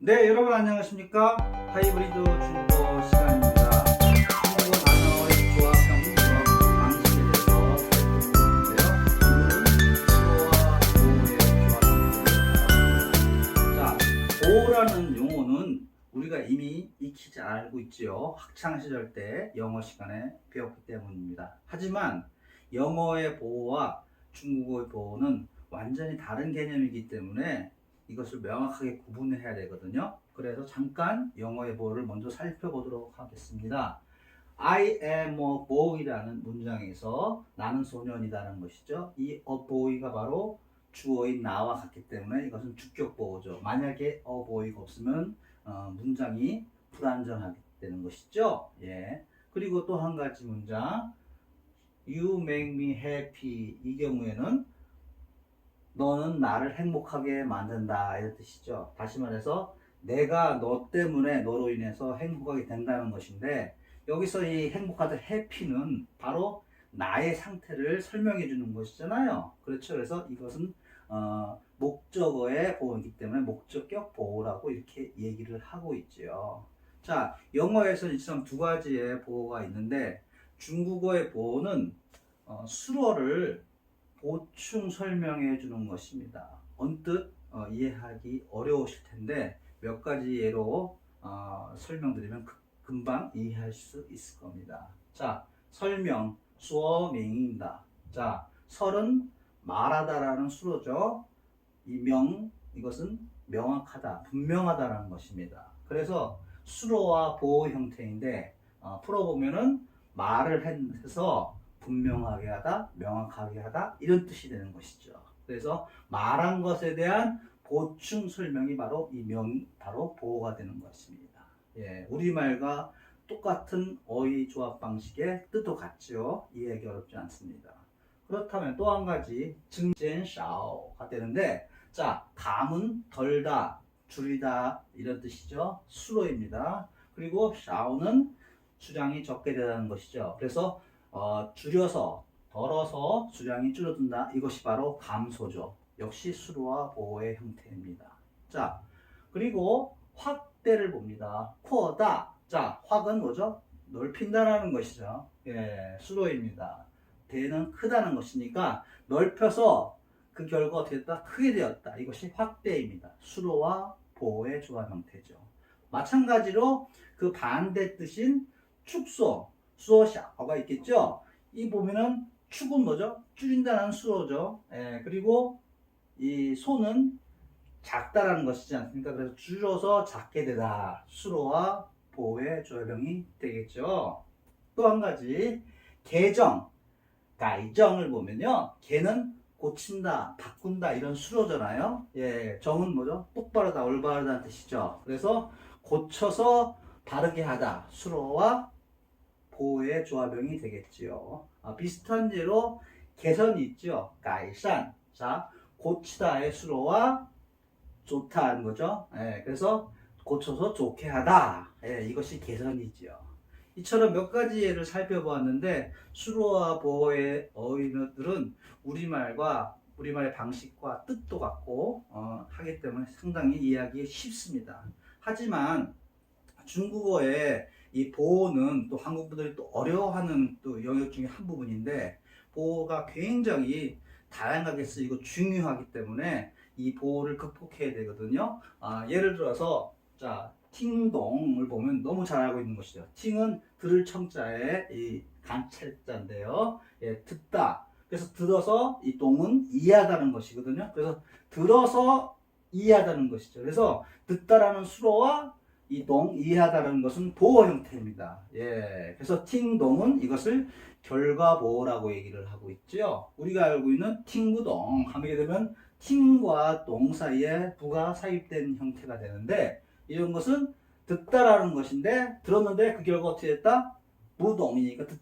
네, 여러분 안녕하십니까? 하이브리드 중국어 시간입니다. 중국어 단어의 조합형 조합 방식에 대해서 살펴보는데요. 오늘은 수어와 보호의 조합입니다. 자, 보호라는 용어는 우리가 이미 익히 잘 알고 있지요. 학창 시절 때 영어 시간에 배웠기 때문입니다. 하지만 영어의 보호와 중국어의 보호는 완전히 다른 개념이기 때문에 이것을 명확하게 구분해야 되거든요. 그래서 잠깐 영어의 보호를 먼저 살펴보도록 하겠습니다. I am a boy라는 문장에서 나는 소년이라는 것이죠. 이 a boy가 바로 주어인 나와 같기 때문에 이것은 주격 보호죠. 만약에 a boy가 없으면 어, 문장이 불완전하게 되는 것이죠. 예. 그리고 또 한 가지 문장 You make me happy 이 경우에는 너는 나를 행복하게 만든다 이런 뜻이죠. 다시 말해서 내가 너 때문에 너로 인해서 행복하게 된다는 것인데 여기서 이 행복하다 해피는 바로 나의 상태를 설명해 주는 것이잖아요. 그렇죠. 그래서 이것은 어, 목적어의 보호이기 때문에 목적격 보호라고 이렇게 얘기를 하고 있지요. 자, 영어에서 이처럼 두 가지의 보호가 있는데 중국어의 보호는 어, 수어를 보충 설명해 주는 것입니다. 언뜻 어, 이해하기 어려우실 텐데 몇 가지 예로 어, 설명드리면 그- 금방 이해할 수 있을 겁니다. 자, 설명, 수어명입니다. 자, 설은 말하다라는 수로죠. 이 명, 이것은 명확하다, 분명하다라는 것입니다. 그래서 수로와 보호 형태인데 어, 풀어보면은 말을 해서 분명하게 하다, 명확하게 하다 이런 뜻이 되는 것이죠. 그래서 말한 것에 대한 보충 설명이 바로 이 명이 바로 보호가 되는 것입니다. 예, 우리말과 똑같은 어휘 조합 방식의 뜻도 같죠. 이해하기 어렵지 않습니다. 그렇다면 또 한 가지 증젠샤오가 되는데 자 감은 덜다, 줄이다 이런 뜻이죠. 수로입니다. 그리고 샤오는 수량이 적게 되다는 것이죠. 그래서 어, 줄여서 덜어서 수량이 줄어든다. 이것이 바로 감소죠. 역시 수로와 보호의 형태입니다. 자, 그리고 확대를 봅니다. 코어다. 자, 확은 뭐죠? 넓힌다라는 것이죠. 예, 수로입니다. 대는 크다는 것이니까 넓혀서 그 결과 어떻게 됐다? 크게 되었다. 이것이 확대입니다. 수로와 보호의 조합 형태죠. 마찬가지로 그 반대 뜻인 축소, 수어샤가 있겠죠. 이 보면은 축은 뭐죠? 줄인다는 수어죠. 예, 그리고 이 소는 작다라는 것이지 않습니까? 그래서 줄여서 작게 되다. 수로와 보호의 조합형이 되겠죠. 또 한 가지 개정,改정을 보면요. 개는 고친다, 바꾼다 이런 수로잖아요. 예, 정은 뭐죠? 똑바르다, 올바르다는 뜻이죠. 그래서 고쳐서 바르게 하다. 수로와 보호의 조합형이 되겠지요. 아, 비슷한 예로 개선이 있죠. 改善. 자, 고치다의 수로와 좋다는 거죠. 예, 그래서 고쳐서 좋게 하다. 예, 이것이 개선이지요. 이처럼 몇 가지 예를 살펴보았는데 수로와 보호의 어휘들은 우리말과 우리말의 방식과 뜻도 같고 어, 하기 때문에 상당히 이해하기 쉽습니다. 하지만 중국어의 이 보호는 또 한국 분들이 또 어려워하는 또 영역 중에 한 부분인데 보호가 굉장히 다양하게 쓰이고 중요하기 때문에 이 보호를 극복해야 되거든요. 아, 예를 들어서 자 팅동을 보면 너무 잘 알고 있는 것이죠. 팅은 들을 청자의 이 간찰자인데요. 예, 듣다. 그래서 들어서 이 동은 이해하다는 것이거든요. 그래서 들어서 이해하다는 것이죠. 그래서 듣다라는 수로와 이동 이해하다는 것은 보호 형태입니다. 예. 그래서 팅동은 이것을 결과 보호라고 얘기를 하고 있죠. 우리가 알고 있는 팅부동 하게 되면 팅과 동 사이에 부가 사입된 형태가 되는데 이런 것은 듣다라는 것인데 들었는데 그 결과 어떻게 됐다? 무동이니까 듣-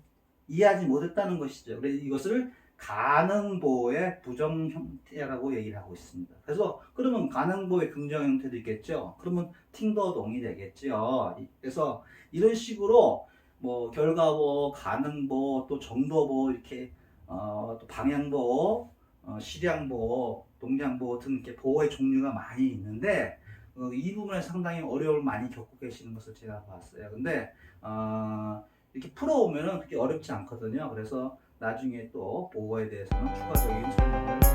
이해하지 못했다는 것이죠. 그래서 이것을 가능보호의 부정 형태라고 얘기를 하고 있습니다. 그래서 그러면 가능보호의 긍정 형태도 있겠죠. 그러면 팅더동이 되겠죠. 그래서 이런 식으로 뭐 결과보, 가능보, 또 정도보 이렇게 어, 또 방향보, 어, 시량보, 동량보 등 이렇게 보호의 종류가 많이 있는데 어, 이 부분에 상당히 어려움을 많이 겪고 계시는 것을 제가 봤어요. 근데 어, 이렇게 풀어오면은 그렇게 어렵지 않거든요. 그래서 나중에 또 보호에 대해서는 추가적인 설명을